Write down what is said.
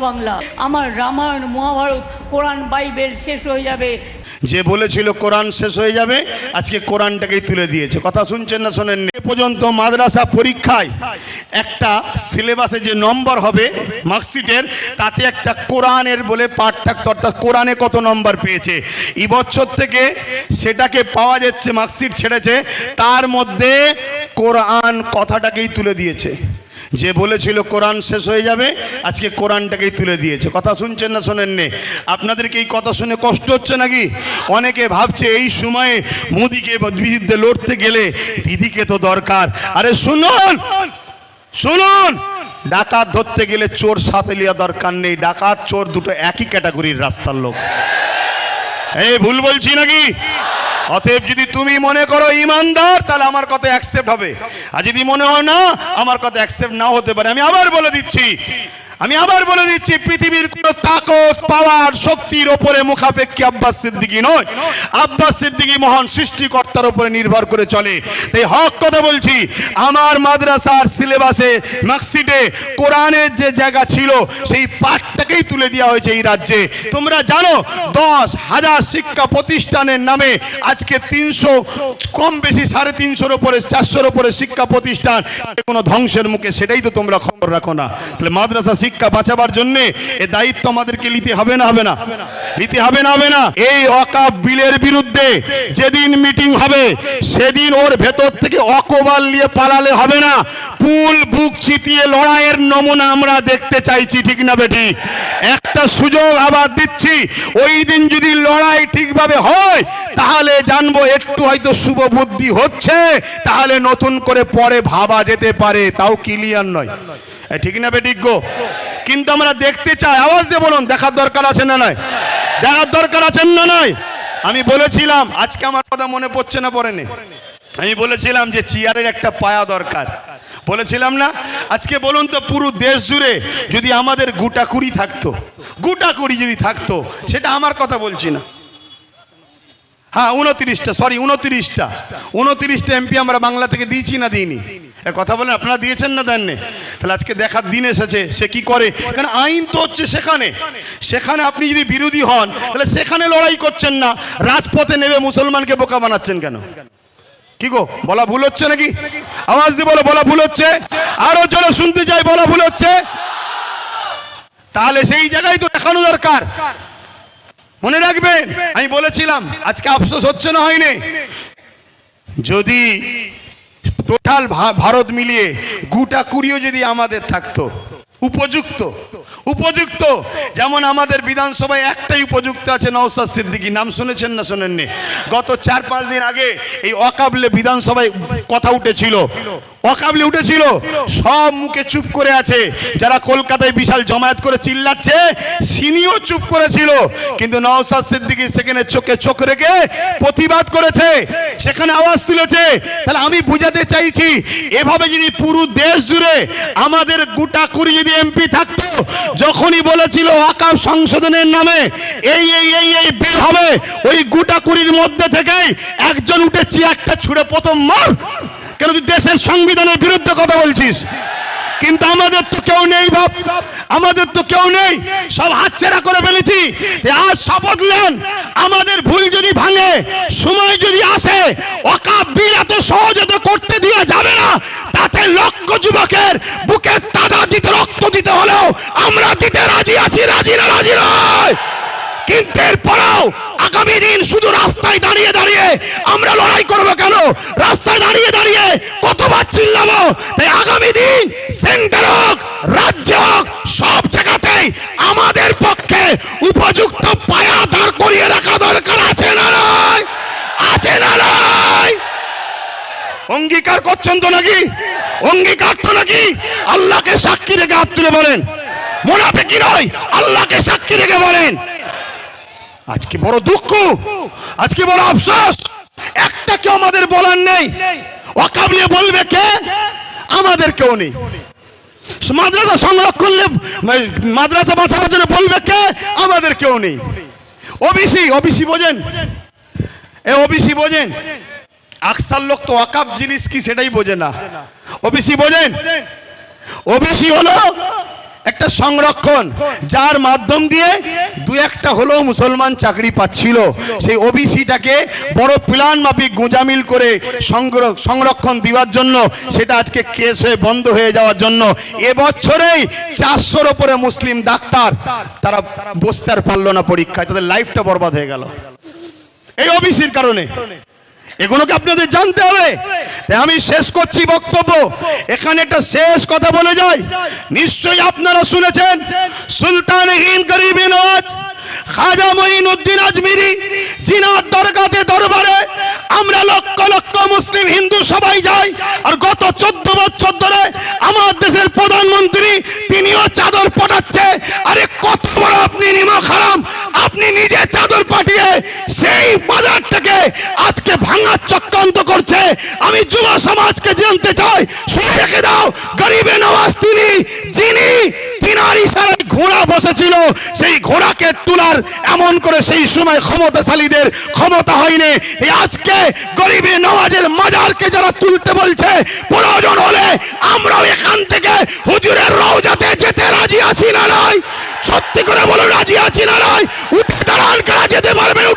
বাংলা। আমার রামায়ণ, মহাভারত, কোরআন, বাইবেল শেষ হয়ে যাবে। যে বলেছিল কোরআন শেষ হয়ে যাবে, আজকে কোরআনটাকেই তুলে দিয়েছে। কথা শুনছেন না শোনেন এ পর্যন্ত মাদ্রাসা পরীক্ষায় একটা সিলেবাসে যে নম্বর হবে, মার্কশিটের, তাতে একটা কোরআনের বলে পাঠ থাকতো, অর্থাৎ কোরআনে কত নম্বর পেয়েছে। এই বছর থেকে সেটাকে পাওয়া যাচ্ছে, মার্কশিট ছেড়েছে, তার মধ্যে কোরআন কথাটাকেই তুলে দিয়েছে। যে বলেছিল কোরআন শেষ হয়ে যাবে, আজকে কোরআনটাকেই তুলে দিয়েছে। কথা শুনছেন না শোনেননি? আপনাদেরকে এই কথা শুনে কষ্ট হচ্ছে নাকি? অনেকে ভাবছে এই সময়ে মোদিকে বিরুদ্ধে লড়তে গেলে দিদিকে তো দরকার। আরে শুনুন শুনুন, ডাকাত ধরতে গেলে চোর সাথে লিয়া দরকার নেই। ডাকাত, চোর দুটো একই ক্যাটাগরির রাস্তার লোক। এই ভুল বলছি নাকি? অতএব যদি তুমি মনে করো ইমানদার, তাহলে আমার কথা অ্যাকসেপ্ট হবে। আর যদি মনে হয় না, আমার কথা অ্যাকসেপ্ট নাও হতে পারে। আমি আবার বলে দিচ্ছি আমি আবার বলে দিচ্ছি, পৃথিবীর কোন তাকত, পাওয়ার শক্তির ওপরে মুখাপেক্ষী আব্বাস সিদ্দিকী নয়। আব্বাস সিদ্দিকী মহান সৃষ্টিকর্তার উপরে নির্ভর করে চলে। তাই হক কথা বলছি, আমার মাদ্রাসার সিলেবাসে মার্কশিটে কোরআনের যে জায়গা ছিল, সেই পাঠটাকেই তুলে দেওয়া হয়েছে এই রাজ্যে। তোমরা জানো, দশ হাজার শিক্ষা প্রতিষ্ঠানের নামে আজকে তিনশো, কম বেশি সাড়ে তিনশোর ওপরে, চারশোর ওপরে শিক্ষা প্রতিষ্ঠান কোনো ধ্বংসের মুখে, সেটাই তো তোমরা খবর রাখো না। তাহলে মাদ্রাসা শিক্ষা বাঁচাবার জন্য এ দায়িত্ব আমাদেরকে নিতে হবে না হবে না। নিতে হবে না হবে না। এই অকাপ বিলের বিরুদ্ধে যেদিন মিটিং হবে, সেদিন ওর ভেতর থেকে অকবাল নিয়ে পালালে হবে না। পুল, বুক চিতিয়ে লড়াইয়ের নমুনা আমরা দেখতে চাইছি, ঠিক না বেটি? একটা সুযোগ আবার দিচ্ছি, ওই দিন যদি লড়াই ঠিকভাবে হয়, তাহলে জানব একটু হয়তো শুভ বুদ্ধি হচ্ছে, তাহলে নতুন করে পরে ভাবা যেতে পারে, তাও ক্লিয়ার নয়। ঠিক না বেটি গো? কিন্তু আমরা দেখতে চাই, আওয়াজ দিয়ে বলুন, দেখার দরকার আছে না নয় দেখার দরকার আছে না নয় আমি বলেছিলাম, আজকে আমার কথা মনে পড়ছে না, পড়েনি। আমি বলেছিলাম যে চেয়ারের একটা পায়া দরকার। বলেছিলাম না? আজকে বলুন তো, পুরো দেশ জুড়ে যদি আমাদের গুটা কুড়ি থাকতো, গুটা কুড়ি যদি থাকতো, সেটা আমার কথা বলছি না। হ্যাঁ উনত্রিশটা সরি উনত্রিশটা। উনত্রিশটা এমপি আমরা বাংলা থেকে দিয়েছি না দিইনি? কথা বলেন, আপনারা দিয়েছেন না দেননি? তাহলে আজকে দেখার দিন এসেছে, সে কি করে? কারণ আইন তো হচ্ছে সেখানে। সেখানে আপনি যদি বিরোধী হন, তাহলে সেখানে লড়াই করছেন না, রাজপথে নেবে মুসলমানকে বোকা বানাচ্ছেন কেন? কি গো, বলা ভুল হচ্ছে নাকি? আওয়াজ দিয়ে বলো, বলা ভুল হচ্ছে? আরও জোরে শুনতে চাই, বলা ভুল হচ্ছে? তাহলে সেই জায়গায় তো দেখানো দরকার। মনে রাখবেন, আমি বলেছিলাম, আজকে আফসোস হচ্ছে না হয়নি? যদি টোটাল ভারত মিলিয়ে গুটা কুড়িও যদি আমাদের থাকতো, উপযুক্ত উপযুক্ত, যেমন আমাদের বিধানসভায় একটাই উপযুক্ত আছে নওসাদ সিদ্দিকী, নাম শুনেছেন না শোনেননি? গত চার, পাঁচ দিন আগে এই অকাবলে বিধানসভায় কথা উঠেছিল, অকাবলে উঠেছিল, সব মুখে চুপ করে আছে, যারা কলকাতায় বিশাল জমায়েত করে চিল্লাচ্ছে সিনিও চুপ করেছিল, কিন্তু নওসাদ সিদ্দিকী সেখানে চোখে চোখ রেখে প্রতিবাদ করেছে সেখানে আওয়াজ তুলেছে। তাহলে আমি বুঝাতে চাইছি, এভাবে যদি পুরো দেশ জুড়ে আমাদের গোটা কুড়ি যদি এমপি থাকতো, যখনই বলেছিল আকাম সংশোধনের নামে, এই এই এই এই বিল হবে, ওই গোটা কুড়ির মধ্যে থেকেই একজন উঠে চেয়ারটা ছুড়ে প্রথম মার। কেন তুই দেশের সংবিধানের বিরুদ্ধে কথা বলছিস? কিন্তু আমাদের তো কেউ নেই বাপ, আমাদের তো কেউ নেই। সব হাতছেড়া করে ফেলেছি। আজ শপথ নেন, আমাদের ভুল যদি ভাঙে, সময় অকাপ বিল এত সহজে তো করতে দিয়ে যাবে না। তাতে লক্ষ যুবকের বুকে তাজা দিতে, রক্ত দিতে হলেও আমরা দিতে রাজি আছি, রাজি না, রাজি নয়। কিন্তু আগামী দিন শুধু রাস্তায় দাঁড়িয়ে দাঁড়িয়ে আমরা লড়াই করব কেন? রাস্তায় দাঁড়িয়ে দাঁড়িয়ে কতবার আগামী দিন সেন্টার হোক, রাজ্য হোক, সব জায়গাতেই আমাদের পক্ষে উপযুক্ত পায়া দাঁড় করিয়ে রাখা দরকার অঙ্গীকার করছেন তো নাকি? অঙ্গীকার তো নাকি? আল্লাহকে সাক্ষী রেখে হাত তুলে বলেন। কি নয়, আল্লাহকে সাক্ষী রেখে বলেন। আজকে বড় দুঃখ? আজকে বড় আফসোস? একটা কেউ আমাদের বলার নেই। অকাবলিয়ে বলবে কে? আমাদের কেউ নেই। মাদ্রাসা সংরক্ষণ মাদ্রাসা বাঁচানোর জন্য বলবে কে? আমাদের কেউ নেই। ওবিসি ওবিসি বোঝেন? এ, ওবিসি বোঝেন? আকসার লোক তো অকাপ জিনিস কি সেটাই বোঝে না। ওবিসি বোঝেন? ওবিসি হলো একটা সংরক্ষণ, যার মাধ্যম দিয়ে দু একটা হলেও মুসলমান চাকরি পাচ্ছিল। সেই ওবিসিটাকে বড় প্ল্যান মাফিক গোঁজামিল করে সংরক্ষণ দেওয়ার জন্য, সেটা আজকে কেস হয়ে বন্ধ হয়ে যাওয়ার জন্য। এবছরেই চারশোর ওপরে মুসলিম ডাক্তার, তারা বসতে আর পারল না পরীক্ষায়, তাদের লাইফটা বরবাদ হয়ে গেল। ওবিসির কারণে। এগুলোকে আপনাদের জানতে হবে। আমি শেষ করছি বক্তব্য। এখানে একটা শেষ কথা বলে যাই। নিশ্চয়ই আপনারা শুনেছেন, সুলতান হিন্দ গরিবী নওয়াজ খাজা মঈনুদ্দিন আজমিরি, জিনার দরগাতে দরবারে আমরা লক্ষ লক্ষ মুসলিম হিন্দু সবাই যাই। আর গত চোদ্দ বছর ধরে আমার দেশের প্রধানমন্ত্রী, তিনিও চাদর সমাজকে জানতে চাই। শুনে রেখে দাও, গরিবে নওয়াজ তিনি, যিনি তিনার ইশারায় ঘোড়া বসেছিল, সেই ঘোড়াকে তোলার এমন করে সেই সময় ক্ষমতাশালীদের ক্ষমতা হয়নি। আজকে গরিবে নওয়াজের মাজারকে যারা তুলতে বলছে, প্রয়োজন হলে আমরাও এখান থেকে হুজুরের রওজাতে যেতে রাজি আছি না নয় সত্যি করে বলো, রাজি আছি না নয় উঠে দাঁড়ান, কারা যেতে পারবেন